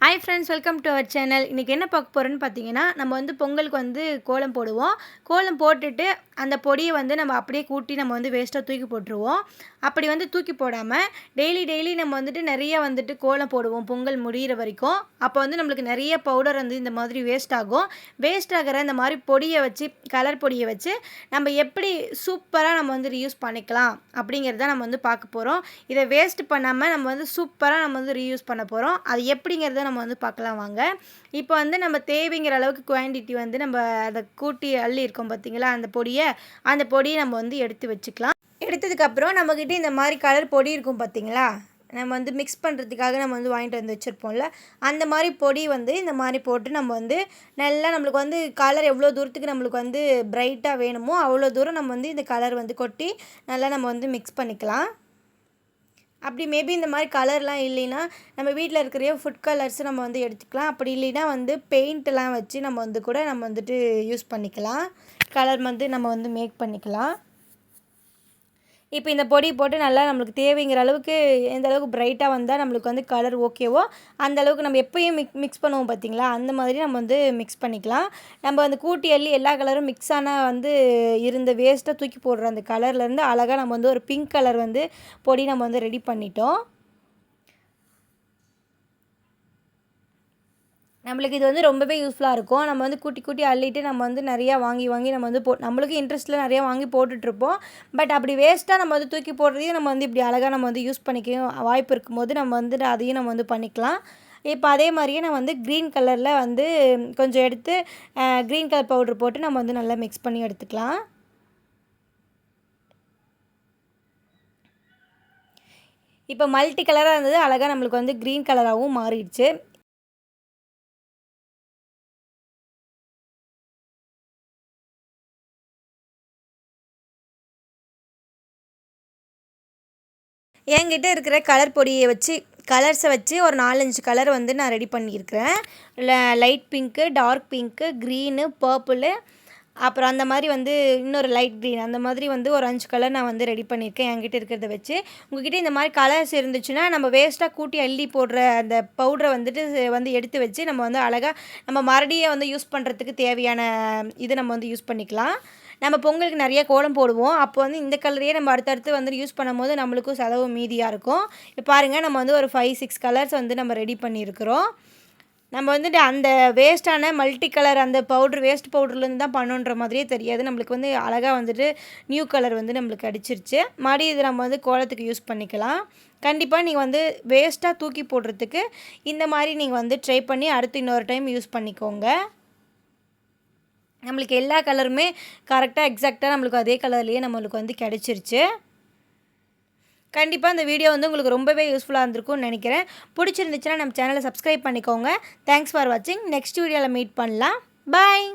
Hi friends welcome to our channel இன்றைக்கி என்ன பார்க்க போகிறோன்னு பார்த்தீங்கன்னா நம்ம வந்து பொங்கலுக்கு வந்து கோலம் போடுவோம். கோலம் போட்டுட்டு அந்த பொடியை வந்து நம்ம அப்படியே கூட்டி நம்ம வந்து வேஸ்ட்டாக தூக்கி போட்டுருவோம். அப்படி வந்து தூக்கி போடாமல் டெய்லி டெய்லி நம்ம வந்துட்டு நிறைய வந்துட்டு கோலம் போடுவோம் பொங்கல் முடிகிற வரைக்கும். அப்போ வந்து நம்மளுக்கு நிறைய பவுடர் வந்து இந்த மாதிரி வேஸ்ட் ஆகும். வேஸ்ட் ஆகிற இந்த மாதிரி பொடியை வச்சு கலர் பொடியை வச்சு நம்ம எப்படி சூப்பராக நம்ம வந்து ரீயூஸ் பண்ணிக்கலாம் அப்படிங்கிறத நம்ம வந்து பார்க்க போகிறோம் இதை வேஸ்ட் பண்ணாமல் நம்ம வந்து சூப்பராக நம்ம வந்து ரீயூஸ் பண்ண போகிறோம் அது எப்படிங்கிறத நம்ம வந்து பார்க்கலாம் வாங்க. இப்போ வந்து நம்ம தேவைங்கிற அளவுக்கு குவான்டிட்டி வந்து நம்ம அதை கூட்டி அள்ளி இருக்கோம் பார்த்தீங்களா அந்த பொடியை அந்த பொடியை நம்ம வந்து எடுத்து வச்சுக்கலாம். எடுத்ததுக்கப்புறம் நம்மக்கிட்ட இந்த மாதிரி கலர் பொடி இருக்கும் பார்த்தீங்களா? நம்ம வந்து மிக்ஸ் பண்ணுறதுக்காக நம்ம வந்து வாங்கிட்டு வந்து வச்சுருப்போம்ல. அந்த மாதிரி பொடி வந்து இந்த மாதிரி போட்டு நம்ம வந்து நல்லா நம்மளுக்கு வந்து கலர் எவ்வளோ தூரத்துக்கு நம்மளுக்கு வந்து பிரைட்டாக வேணுமோ அவ்வளோ தூரம் நம்ம வந்து இந்த கலர் வந்து கொட்டி நல்லா நம்ம வந்து மிக்ஸ் பண்ணிக்கலாம். அப்படி மேபி இந்த மாதிரி கலர்லாம் இல்லைன்னா நம்ம வீட்டில் இருக்கிற ஃபுட் கலர்ஸ் நம்ம வந்து எடுத்துக்கலாம். அப்படி இல்லைன்னா வந்து பெயிண்ட்லாம் வச்சு நம்ம வந்து கூட நம்ம வந்துட்டு யூஸ் பண்ணிக்கலாம். கலர் வந்து நம்ம வந்து மேக் பண்ணிக்கலாம். இப்போ இந்த பொடி போட்டு நல்லா நம்மளுக்கு தேவைங்கிற அளவுக்கு எந்த அளவுக்கு பிரைட்டாக வந்தால் நம்மளுக்கு வந்து கலர் ஓகேவோ அந்த அளவுக்கு நம்ம எப்பயும் மிக் மிக்ஸ் பண்ணுவோம் பார்த்தீங்களா? அந்த மாதிரி நம்ம வந்து மிக்ஸ் பண்ணிக்கலாம். நம்ம அந்த கூட்டி அள்ளி எல்லா கலரும் மிக்ஸ் ஆனால் வந்து இருந்த வேஸ்ட்டாக தூக்கி போடுற அந்த கலர்லேருந்து அழகாக நம்ம வந்து ஒரு பிங்க் கலர் வந்து பொடி நம்ம வந்து ரெடி பண்ணிட்டோம். நம்மளுக்கு இது வந்து ரொம்பவே யூஸ்ஃபுல்லாக இருக்கும். நம்ம வந்து கூட்டி கூட்டி அள்ளிட்டு நம்ம வந்து நிறையா வாங்கி வாங்கி நம்ம வந்து போ நம்மளுக்கு இன்ட்ரெஸ்ட்டில் நிறையா வாங்கி போட்டுட்ருப்போம். பட் அப்படி வேஸ்ட்டாக நம்ம வந்து தூக்கி போடுறதையும் நம்ம வந்து இப்படி அழகாக நம்ம வந்து யூஸ் பண்ணிக்க வாய்ப்பு இருக்கும்போது நம்ம வந்து அதையும் நம்ம வந்து பண்ணிக்கலாம். இப்போ அதே மாதிரியே நான் வந்து க்ரீன் கலரில் வந்து கொஞ்சம் எடுத்து க்ரீன் கலர் பவுட்ரு போட்டு நம்ம வந்து நல்லா மிக்ஸ் பண்ணி எடுத்துக்கலாம். இப்போ மல்டி கலராக இருந்தது அழகாக நம்மளுக்கு வந்து க்ரீன் கலராகவும் மாறிடுச்சு. என்கிட்ட இருக்கிற கலர் பொடியை வச்சு கலர்ஸை வச்சு ஒரு நாலஞ்சு கலர் வந்து நான் ரெடி பண்ணியிருக்கிறேன். Light pink dark pink green purple அப்புறம் அந்த மாதிரி வந்து இன்னொரு லைட் க்ரீன் அந்த மாதிரி வந்து ஒரு அஞ்சு கலர் நான் வந்து ரெடி பண்ணியிருக்கேன் என்கிட்ட இருக்கிறத வச்சு. உங்ககிட்ட இந்த மாதிரி கலர்ஸ் இருந்துச்சுன்னா நம்ம வேஸ்ட்டாக கூட்டி அள்ளி போடுற அந்த பவுடரை வந்துட்டு வந்து எடுத்து வச்சு நம்ம வந்து அழகாக நம்ம மறுபடியும் வந்து யூஸ் பண்ணுறதுக்கு தேவையான இது நம்ம வந்து யூஸ் பண்ணிக்கலாம். நம்ம பொங்கலுக்கு நிறைய கோலம் போடுவோம். அப்போ வந்து இந்த கலரையே நம்ம அடுத்தடுத்து வந்து யூஸ் பண்ணும்போது நம்மளுக்கும் செலவு மீதியாக இருக்கும். இப்போ பாருங்கள் நம்ம வந்து ஒரு ஃபைவ் சிக்ஸ் கலர்ஸ் வந்து நம்ம ரெடி பண்ணியிருக்கிறோம். நம்ம வந்துட்டு அந்த வேஸ்ட்டான மல்டி கலர் அந்த பவுட்ரு வேஸ்ட் பவுட்ருலேருந்து தான் பண்ணுன்ற மாதிரியே தெரியாது. நம்மளுக்கு வந்து அழகாக வந்துட்டு நியூ கலர் வந்து நம்மளுக்கு அடிச்சிருச்சு. மறுபடியும் இது நம்ம வந்து கோலத்துக்கு யூஸ் பண்ணிக்கலாம். கண்டிப்பாக நீங்கள் வந்து வேஸ்ட்டாக தூக்கி போடுறதுக்கு இந்த மாதிரி நீங்கள் வந்து ட்ரை பண்ணி அடுத்து இன்னொரு டைம் யூஸ் பண்ணிக்கோங்க. நம்மளுக்கு எல்லா கலருமே கரெக்டாக எக்ஸாக்டாக நம்மளுக்கு அதே கலர்லேயே நம்மளுக்கு வந்து கிடச்சிருச்சு. கண்டிப்பாக இந்த வீடியோ வந்து உங்களுக்கு ரொம்பவே யூஸ்ஃபுல்லாக இருந்திருக்கும்னு நினைக்கிறேன். பிடிச்சிருந்துச்சுன்னா நம்ம சேனலை சப்ஸ்கிரைப் பண்ணிக்கோங்க. தேங்க்ஸ் ஃபார் வாட்சிங் நெக்ஸ்ட் வீடியோவில் மீட் பண்ணலாம். பாய்